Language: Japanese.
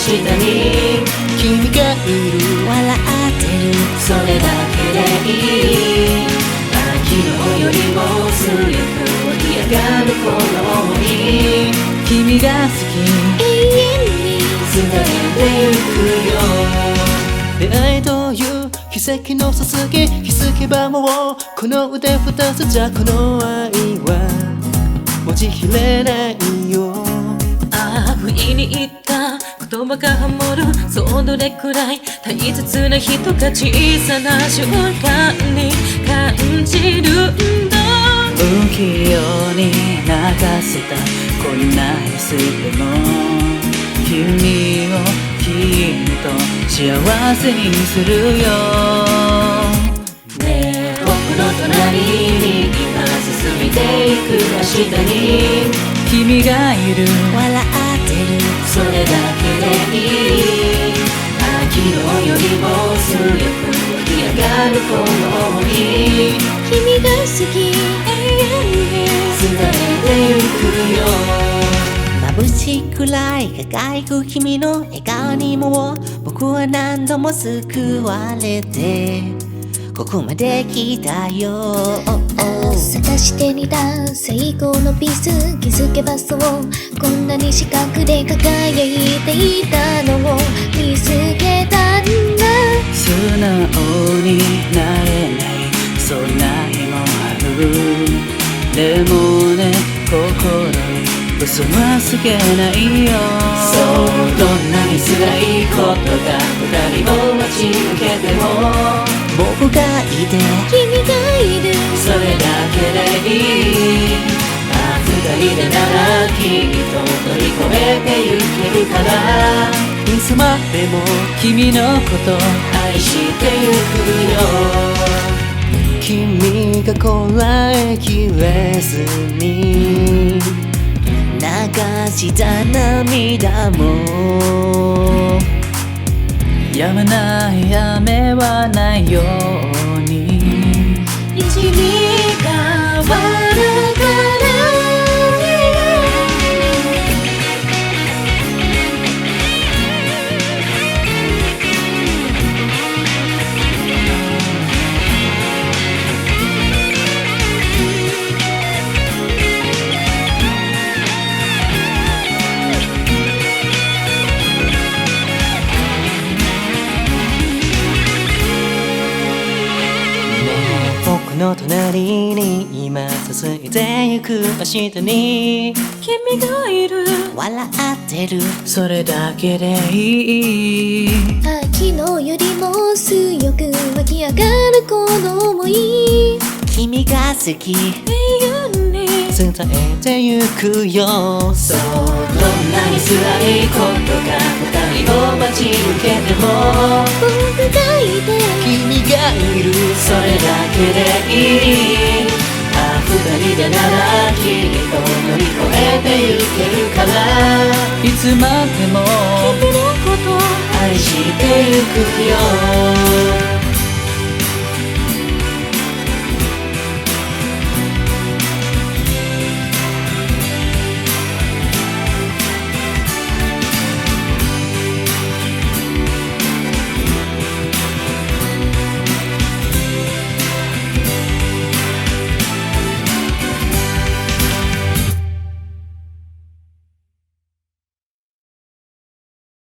下に君がいる笑ってる。それだけでいい。あ昨日よりも強く湧き上がるこの想い君が好き永遠に伝えてゆくよ出会いという奇跡の捧げ。気づけばもうこの腕二つじゃこの愛は持ちきれないよ。不意に言った言葉がハモるそうどれくらい大切な人が小さな瞬間に感じるんだ不器用に流せた恋なイスでも君をきっと幸せにするよ。ねえ僕の隣に今進みていく明日に。君がいるい秋のよりも強く吹き上がるこの想い。君が好き。永遠に伝えてゆくよ眩しくらい輝く君の笑顔にも僕は何度も救われてここまで来たよ。探してみた最高のピース。気づけばそう。こんなに四角で輝いていたのを。見つけたんだ。素直になれない。そんな日もある。でもね心に嘘はつけないよ。そう。どんなに辛いことが二人を待ち受けても僕がいて君がいるそれだけでいい。ああ二人でならきっと乗り越えてゆけるから。いつまでも君のこと愛してゆくよ。君がこらえきれずに流した涙も。やまない雨はないよ僕の隣に今続いてゆく明日に。君がいる。笑ってるそれだけでいい。あ昨日よりも強く湧き上がるこの想い。君が好き伝えてゆくよそうどんなに辛いことが二人を待ち受けても僕がいて君がいるそれだけでいい。ああ二人でならきっと乗り越えてゆけるからいつまでも君のこと愛してゆくよ